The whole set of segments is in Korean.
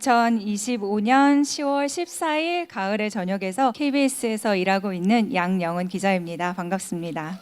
2025년 10월 14일 가을의 저녁에서 KBS에서 일하고 있는 양영은 기자입니다. 반갑습니다.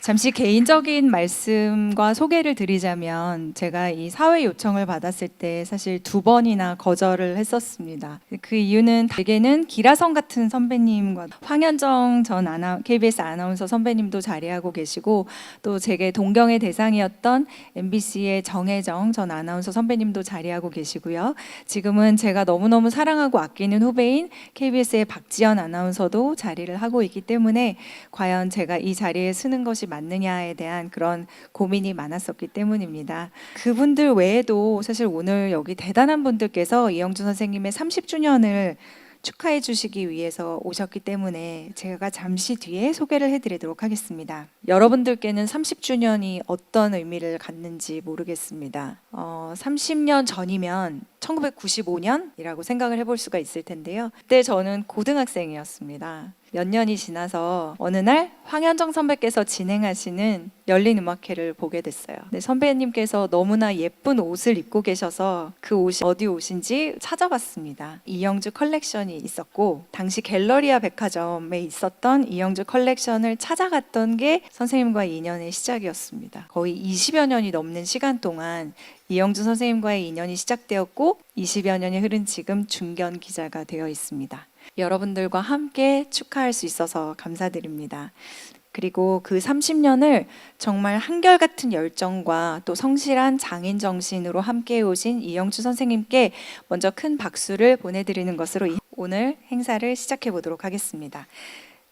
잠시 개인적인 말씀과 소개를 드리자면 제가 이 사회 요청을 받았을 때 사실 두 번이나 거절을 했었습니다. 그 이유는 대개는 기라성 같은 선배님과 황현정 전 아나, KBS 아나운서 선배님도 자리하고 계시고 또 제게 동경의 대상이었던 MBC의 정혜정 전 아나운서 선배님도 자리하고 계시고요. 지금은 제가 너무너무 사랑하고 아끼는 후배인 KBS의 박지연 아나운서도 자리를 하고 있기 때문에 과연 제가 이 자리에 서는 것이 맞느냐에 대한 그런 고민이 많았었기 때문입니다. 그분들 외에도 사실 오늘 여기 대단한 분들께서 이영주 선생님의 30주년을 축하해 주시기 위해서 오셨기 때문에 제가 잠시 뒤에 소개를 해드리도록 하겠습니다. 여러분들께는 30주년이 어떤 의미를 갖는지 모르겠습니다. 어, 30년 전이면 1995년이라고 생각을 해볼 수가 있을 텐데요. 그때 저는 고등학생이었습니다. 몇 년이 지나서 어느 날 황현정 선배께서 진행하시는 열린 음악회를 보게 됐어요. 네, 선배님께서 너무나 예쁜 옷을 입고 계셔서 그 옷이 어디 옷인지 찾아봤습니다. 이영주 컬렉션이 있었고 당시 갤러리아 백화점에 있었던 이영주 컬렉션을 찾아갔던 게 선생님과의 인연의 시작이었습니다. 거의 20여 년이 넘는 시간 동안 이영주 선생님과의 인연이 시작되었고 20여 년이 흐른 지금 중견 기자가 되어 있습니다. 여러분들과 함께 축하할 수 있어서 감사드립니다. 그리고 그 30년을 정말 한결같은 열정과 또 성실한 장인 정신으로 함께 오신 이영주 선생님께 먼저 큰 박수를 보내드리는 것으로 이- 오늘 행사를 시작해 보도록 하겠습니다.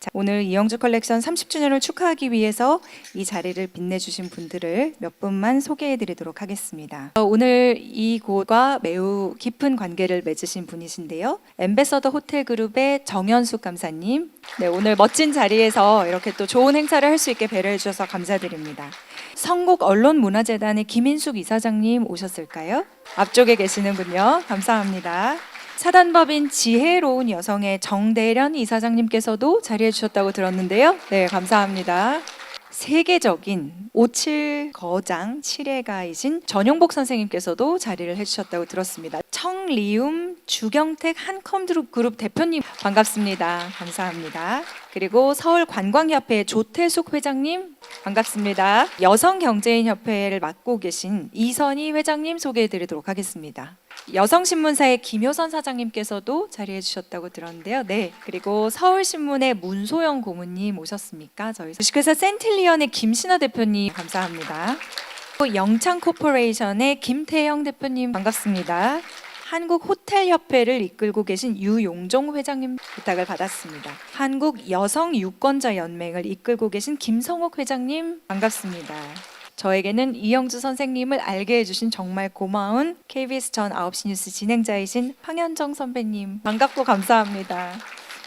자, 오늘 이영주 컬렉션 30주년을 축하하기 위해서 이 자리를 빛내주신 분들을 몇 분만 소개해드리도록 하겠습니다. 어, 오늘 이 곳과 매우 깊은 관계를 맺으신 분이신데요. 엠베서더 호텔 그룹의 정현숙 감사님. 네, 오늘 멋진 자리에서 이렇게 또 좋은 행사를 할 수 있게 배려해 주셔서 감사드립니다. 성국 언론문화재단의 김인숙 이사장님 오셨을까요? 앞쪽에 계시는군요. 감사합니다. 사단법인 지혜로운 여성의 정대련 이사장님께서도 자리해 주셨다고 들었는데요. 네, 감사합니다. 세계적인 57 거장 7회가이신 전용복 선생님께서도 자리를 해주셨다고 들었습니다. 청리움 주경택 한컴그룹 그룹 대표님 반갑습니다. 감사합니다. 그리고 서울관광협회 조태숙 회장님 반갑습니다. 여성경제인협회를 맡고 계신 이선희 회장님 소개해드리도록 하겠습니다. 여성신문사의 김효선 사장님께서도 자리해 주셨다고 들었는데요. 네. 그리고 서울신문의 문소영 고문님 오셨습니까? 저희 주식회사 센틸리언의 김신아 대표님 감사합니다. 또 영창코퍼레이션의 김태영 대표님 반갑습니다. 한국 호텔 협회를 이끌고 계신 유용종 회장님 부탁을 받았습니다. 한국 여성 유권자 연맹을 이끌고 계신 김성옥 회장님 반갑습니다. 저에게는 이영주 선생님을 알게 해주신 정말 고마운 KBS 전 9시 뉴스 진행자이신 황현정 선배님 반갑고 감사합니다.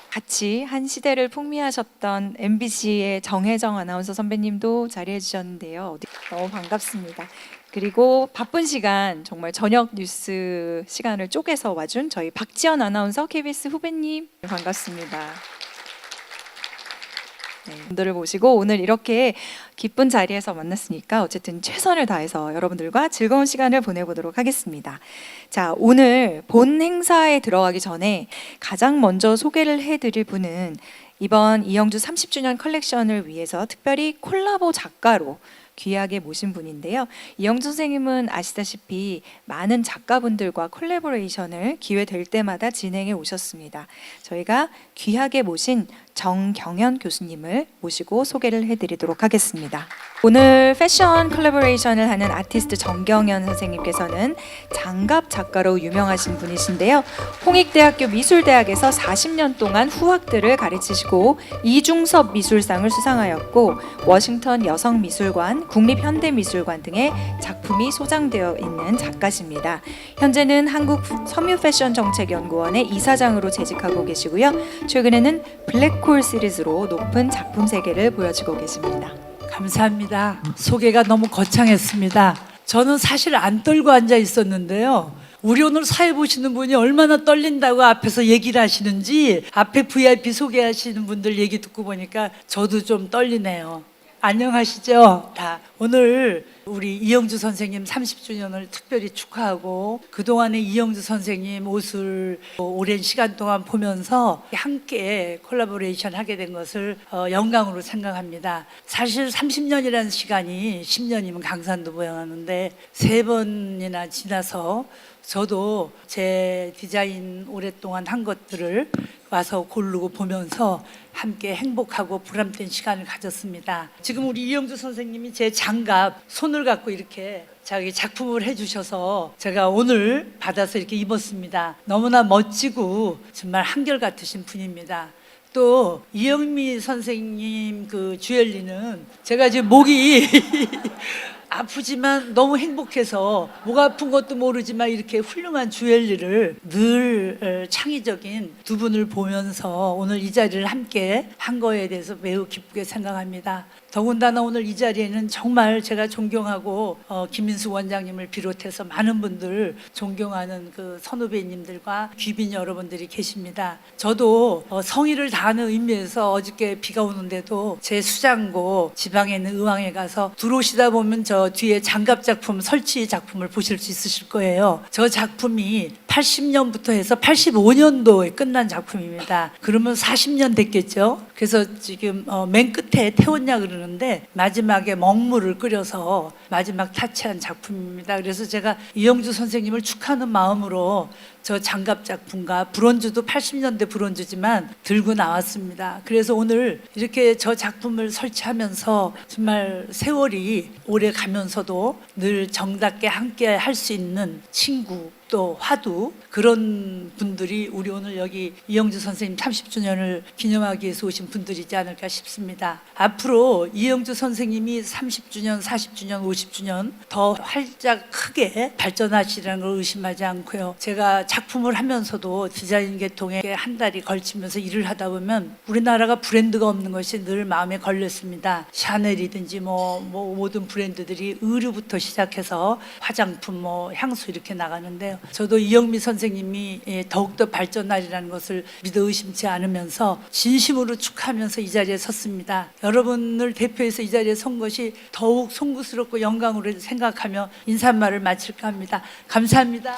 같이 한 시대를 풍미하셨던 MBC의 정혜정 아나운서 선배님도 자리해 주셨는데요. 너무 반갑습니다. 그리고 바쁜 시간 정말 저녁 뉴스 시간을 쪼개서 와준 저희 박지연 아나운서 KBS 후배님 반갑습니다. 네, 분들을 모시고 오늘 이렇게 기쁜 자리에서 만났으니까 어쨌든 최선을 다해서 여러분들과 즐거운 시간을 보내보도록 하겠습니다. 자, 오늘 본 행사에 들어가기 전에 가장 먼저 소개를 해드릴 분은 이번 이영주 30주년 컬렉션을 위해서 특별히 콜라보 작가로 귀하게 모신 분인데요. 이영주 선생님은 아시다시피 많은 작가분들과 콜라보레이션을 기회 될 때마다 진행해 오셨습니다. 저희가 귀하게 모신 정경현 교수님을 모시고 소개를 해드리도록 하겠습니다. 오늘 패션 콜라보레이션을 하는 아티스트 정경현 선생님께서는 장갑 작가로 유명하신 분이신데요. 홍익대학교 미술대학에서 40년 동안 후학들을 가르치시고 이중섭 미술상을 수상하였고 워싱턴 여성미술관, 국립현대미술관 등의 작품이 소장되어 있는 작가십니다. 현재는 한국 섬유패션 정책연구원의 이사장으로 재직하고 계시고요. 최근에는 블랙 홀 시리즈로 높은 작품 세계를 보여주고 계십니다. 감사합니다. 소개가 너무 거창했습니다. 저는 사실 안 떨고 앉아 있었는데요. 우리 오늘 사회 보시는 분이 얼마나 떨린다고 앞에서 얘기를 하시는지 앞에 VIP 소개하시는 분들 얘기 듣고 보니까 저도 좀 떨리네요. 안녕하시죠? 다 오늘 우리 이영주 선생님 30주년을 특별히 축하하고 그동안에 이영주 선생님 옷을 오랜 시간 동안 보면서 함께 콜라보레이션 하게 된 것을 어, 영광으로 생각합니다. 사실 30년이라는 시간이 10년이면 강산도 보양하는데 세 번이나 지나서 저도 제 디자인 오랫동안 한 것들을 와서 고르고 보면서 함께 행복하고 보람된 시간을 가졌습니다. 지금 우리 이영주 선생님이 제 장갑 손을 갖고 이렇게 자기 작품을 해주셔서 제가 오늘 받아서 이렇게 입었습니다. 너무나 멋지고 정말 한결같으신 분입니다. 또 이영미 선생님 그 주얼리는 제가 지금 목이 아프지만 너무 행복해서 목 아픈 것도 모르지만 이렇게 훌륭한 주엘리를 늘 어, 창의적인 두 분을 보면서 오늘 이 자리를 함께 한 거에 대해서 매우 기쁘게 생각합니다. 더군다나 오늘 이 자리에는 정말 제가 존경하고 어, 김민수 원장님을 비롯해서 많은 분들 존경하는 그 선후배님들과 귀빈 여러분들이 계십니다. 저도 어, 성의를 다하는 의미에서 어저께 비가 오는데도 제 수장고 지방에 있는 의왕에 가서 들어오시다 보면 저 뒤에 장갑 작품 설치 작품을 보실 수 있으실 거예요. 저 작품이 80년부터 해서 85년도에 끝난 작품입니다. 그러면 40년 됐겠죠. 그래서 지금 어, 맨 끝에 태웠냐 그러는데 마지막에 먹물을 끓여서 마지막 타치한 작품입니다. 그래서 제가 이영주 선생님을 축하하는 마음으로 저 장갑 작품과 브론즈도 80년대 브론즈지만 들고 나왔습니다. 그래서 오늘 이렇게 저 작품을 설치하면서 정말 세월이 오래 가면서도 늘 정답게 함께 할 수 있는 친구 또 화두 그런 분들이 우리 오늘 여기 이영주 선생님 30주년을 기념하기 위해서 오신 분들이지 않을까 싶습니다. 앞으로 이영주 선생님이 30주년, 40주년, 50주년 더 활짝 크게 발전하시라는 걸 의심하지 않고요. 제가 작품을 하면서도 디자인 계통에 한 달이 걸치면서 일을 하다 보면 우리나라가 브랜드가 없는 것이 늘 마음에 걸렸습니다. 샤넬이든지 뭐, 뭐 모든 브랜드들이 의류부터 시작해서 화장품, 뭐 향수 이렇게 나가는데요. 저도 이영미 선생님이 예, 더욱더 발전하리라는 것을 믿어 의심치 않으면서 진심으로 축하하면서 이 자리에 섰습니다. 여러분을 대표해서 이 자리에 선 것이 더욱 송구스럽고 영광으로 생각하며 인사말을 마칠까 합니다. 감사합니다.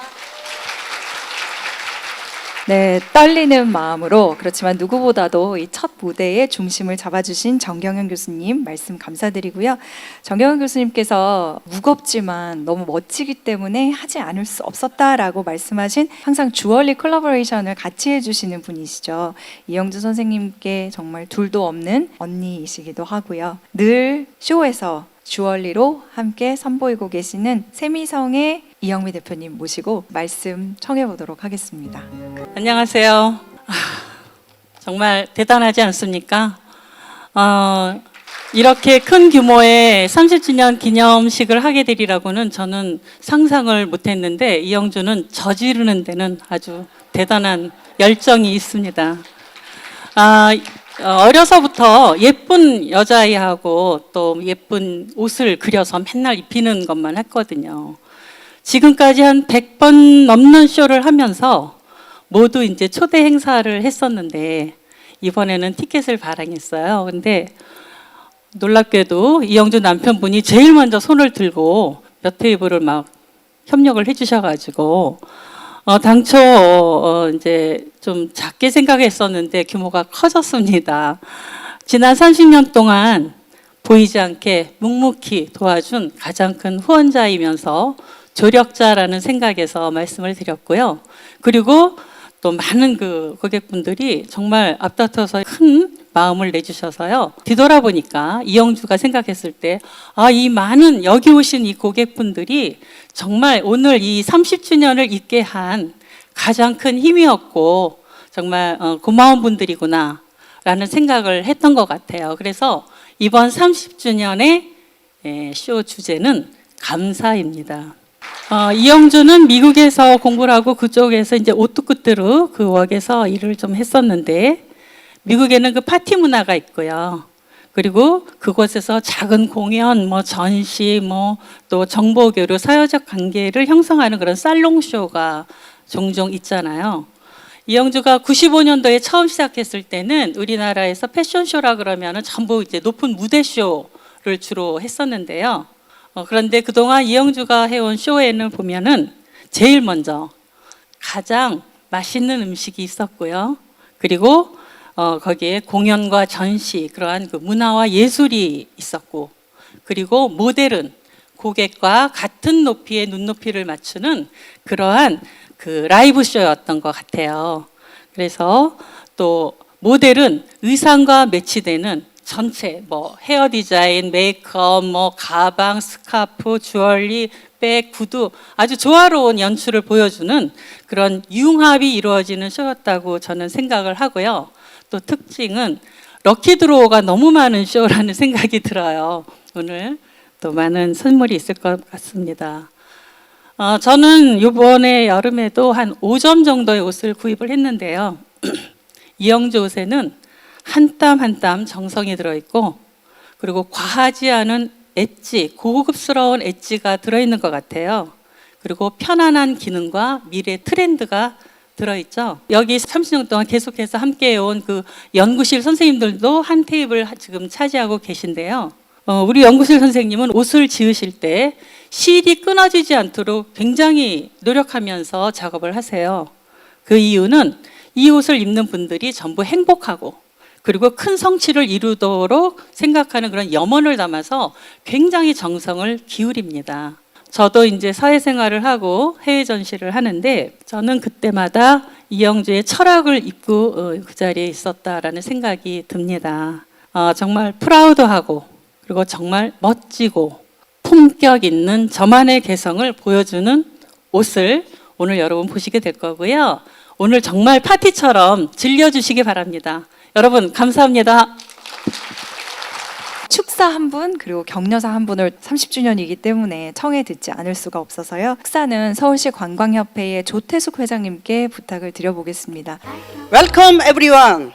네, 떨리는 마음으로 그렇지만 누구보다도 이 첫 무대의 중심을 잡아주신 정경현 교수님 말씀 감사드리고요. 정경현 교수님께서 무겁지만 너무 멋지기 때문에 하지 않을 수 없었다라고 말씀하신 항상 주얼리 콜라보레이션을 같이 해주시는 분이시죠. 이영주 선생님께 정말 둘도 없는 언니이시기도 하고요. 늘 쇼에서 주얼리로 함께 선보이고 계시는 세미성의 이영미 대표님 모시고 말씀 청해 보도록 하겠습니다. 안녕하세요. 아, 정말 대단하지 않습니까? 어, 이렇게 큰 규모의 30주년 기념식을 하게 되리라고는 저는 상상을 못했는데 이영주는 저지르는 데는 아주 대단한 열정이 있습니다. 아, 어, 어려서부터 예쁜 여자아이하고 또 예쁜 옷을 그려서 맨날 입히는 것만 했거든요. 지금까지 한 100번 넘는 쇼를 하면서 모두 이제 초대 행사를 했었는데 이번에는 티켓을 발행했어요. 근데 놀랍게도 이영주 남편분이 제일 먼저 손을 들고 몇 테이블을 막 협력을 해주셔가지고 어, 당초 어, 이제 좀 작게 생각했었는데 규모가 커졌습니다. 지난 30년 동안 보이지 않게 묵묵히 도와준 가장 큰 후원자이면서 조력자라는 생각에서 말씀을 드렸고요. 그리고 또 많은 그 고객분들이 정말 앞다퉈서 큰 마음을 내주셔서요. 뒤돌아보니까 이영주가 생각했을 때, 아, 이 많은 여기 오신 이 고객분들이 정말 오늘 이 30주년을 있게 한 가장 큰 힘이었고, 정말 어, 고마운 분들이구나, 라는 생각을 했던 것 같아요. 그래서 이번 30주년의 예, 쇼 주제는 감사입니다. 어, 이영주는 미국에서 공부를 하고 그쪽에서 이제 오뚜쿠트루 그 웍에서 일을 좀 했었는데 미국에는 그 파티 문화가 있고요. 그리고 그곳에서 작은 공연, 뭐 전시, 뭐 또 정보 교류, 사회적 관계를 형성하는 그런 살롱 쇼가 종종 있잖아요. 이영주가 95년도에 처음 시작했을 때는 우리나라에서 패션쇼라 그러면은 전부 이제 높은 무대 쇼를 주로 했었는데요. 어, 그런데 그동안 이영주가 해온 쇼에는 보면은 제일 먼저 가장 맛있는 음식이 있었고요. 그리고 어, 거기에 공연과 전시 그러한 그 문화와 예술이 있었고 그리고 모델은 고객과 같은 높이의 눈높이를 맞추는 그러한 그 라이브 쇼였던 것 같아요. 그래서 또 모델은 의상과 매치되는 전체 뭐 헤어 디자인, 메이크업, 뭐 가방, 스카프, 주얼리, 백, 구두 아주 조화로운 연출을 보여주는 그런 융합이 이루어지는 쇼였다고 저는 생각을 하고요. 또 특징은 럭키 드로우가 너무 많은 쇼라는 생각이 들어요. 오늘 또 많은 선물이 있을 것 같습니다. 어, 저는 이번에 여름에도 한 5점 정도의 옷을 구입을 했는데요. 이영주 옷에는 한 땀 한 땀 정성이 들어있고 그리고 과하지 않은 엣지, 고급스러운 엣지가 들어있는 것 같아요. 그리고 편안한 기능과 미래 트렌드가 들어있죠. 여기 30년 동안 계속해서 함께해온 그 연구실 선생님들도 한 테이블 지금 차지하고 계신데요. 어, 우리 연구실 선생님은 옷을 지으실 때 실이 끊어지지 않도록 굉장히 노력하면서 작업을 하세요. 그 이유는 이 옷을 입는 분들이 전부 행복하고 그리고 큰 성취를 이루도록 생각하는 그런 염원을 담아서 굉장히 정성을 기울입니다. 저도 이제 사회생활을 하고 해외 전시를 하는데 저는 그때마다 이영주의 철학을 입고 어, 그 자리에 있었다라는 생각이 듭니다. 어, 정말 프라우드하고 그리고 정말 멋지고 품격 있는 저만의 개성을 보여주는 옷을 오늘 여러분 보시게 될 거고요. 오늘 정말 파티처럼 즐겨주시기 바랍니다. 여러분 감사합니다. 축사 한 분 그리고 격려사 한 분을 30주년이기 때문에 청해 듣지 않을 수가 없어서요. 축사는 서울시 관광협회의 조태숙 회장님께 부탁을 드려보겠습니다. Welcome everyone.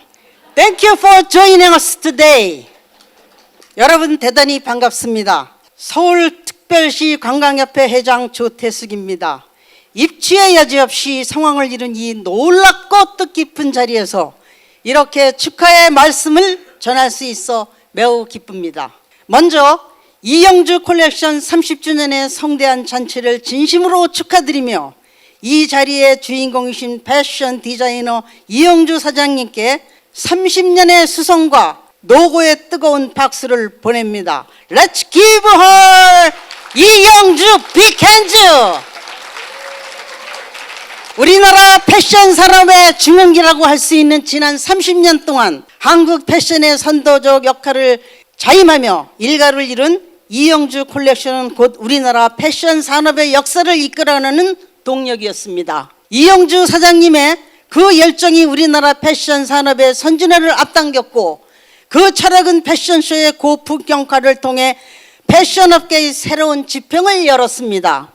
Thank you for joining us today. 여러분 대단히 반갑습니다. 서울특별시 관광협회 회장 조태숙입니다. 입지의 여지 없이 상황을 이룬 이 놀랍고 뜻깊은 자리에서 이렇게 축하의 말씀을 전할 수 있어 매우 기쁩니다. 먼저 이영주 콜렉션 30주년의 성대한 잔치를 진심으로 축하드리며 이 자리의 주인공이신 패션 디자이너 이영주 사장님께 30년의 수성과 노고의 뜨거운 박수를 보냅니다. Let's give her 이영주 hands! 우리나라 패션 산업의 중흥기라고 할 수 있는 지난 30년 동안 한국 패션의 선도적 역할을 자임하며 일가를 이룬 이영주 콜렉션은 곧 우리나라 패션 산업의 역사를 이끌어가는 동력이었습니다. 이영주 사장님의 그 열정이 우리나라 패션 산업의 선진화를 앞당겼고 그 철학은 패션쇼의 고품격화를 통해 패션업계의 새로운 지평을 열었습니다.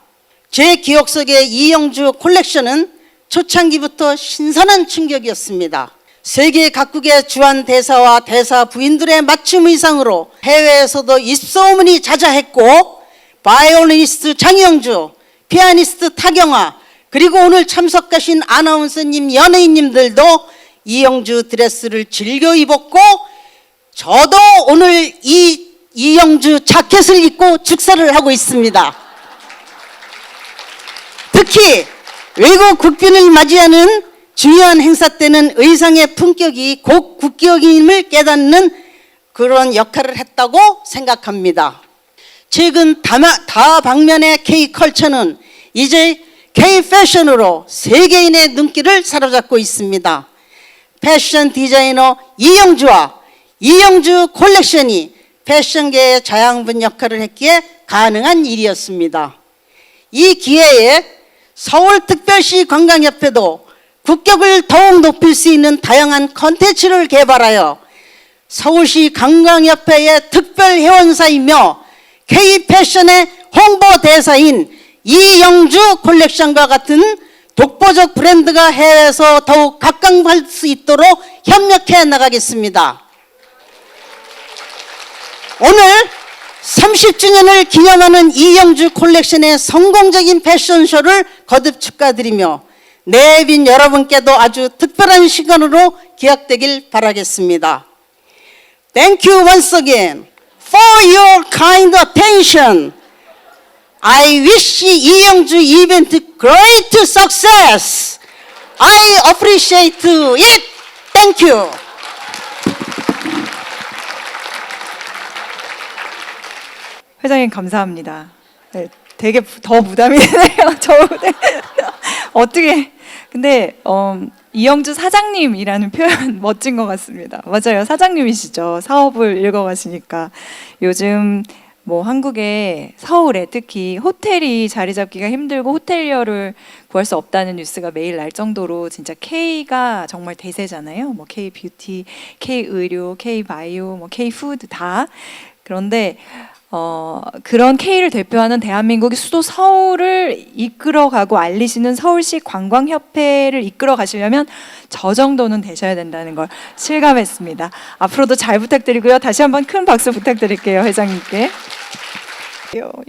제 기억 속에 이영주 콜렉션은 초창기부터 신선한 충격이었습니다. 세계 각국의 주한 대사와 대사 부인들의 맞춤 의상으로 해외에서도 입소문이 자자했고 바이올리니스트 장영주, 피아니스트 타경화, 그리고 오늘 참석하신 아나운서님, 연예인님들도 이영주 드레스를 즐겨 입었고 저도 오늘 이 이영주 자켓을 입고 축사를 하고 있습니다. 특히 외국 국빈을 맞이하는 중요한 행사 때는 의상의 품격이 곧 국격임을 깨닫는 그런 역할을 했다고 생각합니다. 최근 다방면의 K컬처는 이제 K패션으로 세계인의 눈길을 사로잡고 있습니다. 패션 디자이너 이영주와 이영주 콜렉션이 패션계의 자양분 역할을 했기에 가능한 일이었습니다. 이 기회에 서울특별시 관광협회도 국격을 더욱 높일 수 있는 다양한 컨텐츠를 개발하여 서울시 관광협회의 특별 회원사이며 K패션의 홍보대사인 이영주 콜렉션과 같은 독보적 브랜드가 해외에서 더욱 각광할 수 있도록 협력해 나가겠습니다. 오늘 30주년을 기념하는 이영주 콜렉션의 성공적인 패션쇼를 거듭 축하드리며 내빈 여러분께도 아주 특별한 시간으로 기억되길 바라겠습니다. Thank you once again for your kind attention. I wish 이영주 이벤트 great success. I appreciate it. Thank you. 회장님 감사합니다. 네, 되게 부- 더 부담이 되네요. 저 네. 어떻게? 근데 어, 이영주 사장님이라는 표현 멋진 것 같습니다. 맞아요, 사장님이시죠. 사업을 읽어가시니까 요즘 뭐 한국에 서울에 특히 호텔이 자리 잡기가 힘들고 호텔리어를 구할 수 없다는 뉴스가 매일 날 정도로 진짜 K가 정말 대세잖아요. 뭐 K 뷰티, K 의료, K 바이오, 뭐 K 푸드 다. 그런데 어, 그런 K를 대표하는 대한민국의 수도 서울을 이끌어가고 알리시는 서울시 관광협회를 이끌어 가시려면 저 정도는 되셔야 된다는 걸 실감했습니다. 앞으로도 잘 부탁드리고요. 다시 한번 큰 박수 부탁드릴게요, 회장님께.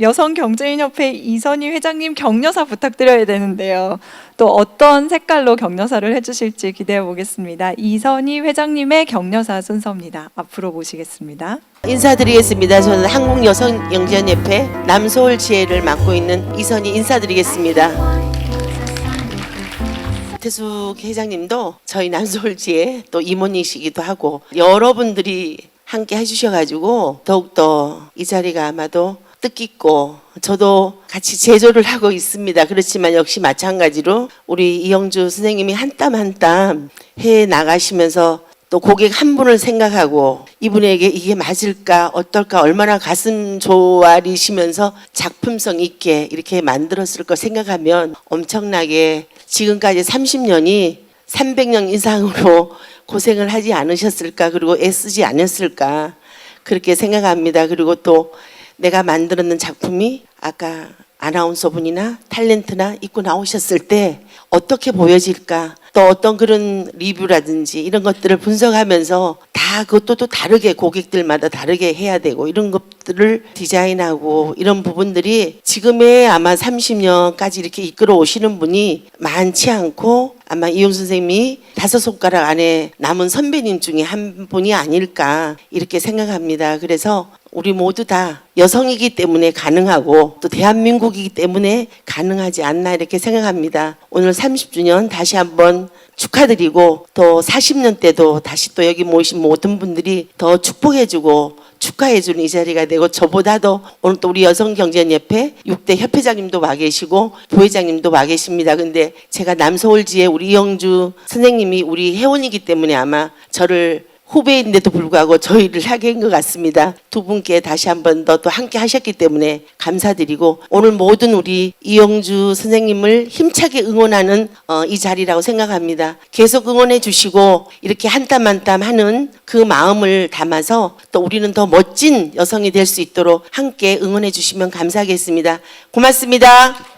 여성 경제인협회 이선희 회장님 격려사 부탁드려야 되는데요. 또 어떤 색깔로 격려사를 해주실지 기대해 보겠습니다. 이선희 회장님의 격려사 순서입니다. 앞으로 모시겠습니다. 인사드리겠습니다. 저는 한국 여성영재연협회 남서울 지회를 맡고 있는 이선희 인사드리겠습니다. 태숙 회장님도 저희 남서울 지회 또 이모님이시기도 하고 여러분들이 함께 해주셔가지고 더욱더 이 자리가 아마도 뜻깊고 저도 같이 제조를 하고 있습니다. 그렇지만 역시 마찬가지로 우리 이영주 선생님이 한 땀 한 땀 해 나가시면서 또 고객 한 분을 생각하고 이분에게 이게 맞을까 어떨까 얼마나 가슴 조아리시면서 작품성 있게 이렇게 만들었을 거 생각하면 엄청나게 지금까지 30년이 300년 이상으로 고생을 하지 않으셨을까 그리고 애쓰지 않았을까 그렇게 생각합니다. 그리고 또 내가 만들었는 작품이 아까 아나운서 분이나 탤런트나 입고 나오셨을 때 어떻게 보여질까 또 어떤 그런 리뷰라든지 이런 것들을 분석하면서 다 그것도 또 다르게 고객들마다 다르게 해야 되고 이런 것들을 디자인하고 이런 부분들이 지금의 아마 30년까지 이렇게 이끌어 오시는 분이 많지 않고 아마 이용 선생님이 다섯 손가락 안에 남은 선배님 중에 한 분이 아닐까 이렇게 생각합니다. 그래서 우리 모두 다 여성이기 때문에 가능하고 또 대한민국이기 때문에 가능하지 않나 이렇게 생각합니다. 오늘 30주년 다시 축하드리고 또 40년 때도 다시 또 여기 모이신 모든 분들이 더 축복해주고 축하해주는 이 자리가 되고 저보다도 오늘 또 우리 여성경제연협회 6대 협회장님도 와 계시고 부회장님도 와 계십니다. 근데 제가 남서울지에 우리 이영주 선생님이 우리 회원이기 때문에 아마 저를 후배인데도 불구하고 저희를 하게 한 것 같습니다. 두 분께 다시 한 번 더 또 함께 하셨기 때문에 감사드리고 오늘 모든 우리 이영주 선생님을 힘차게 응원하는 어, 이 자리라고 생각합니다. 계속 응원해 주시고 이렇게 한 땀 한 땀 하는 그 마음을 담아서 또 우리는 더 멋진 여성이 될 수 있도록 함께 응원해 주시면 감사하겠습니다. 고맙습니다.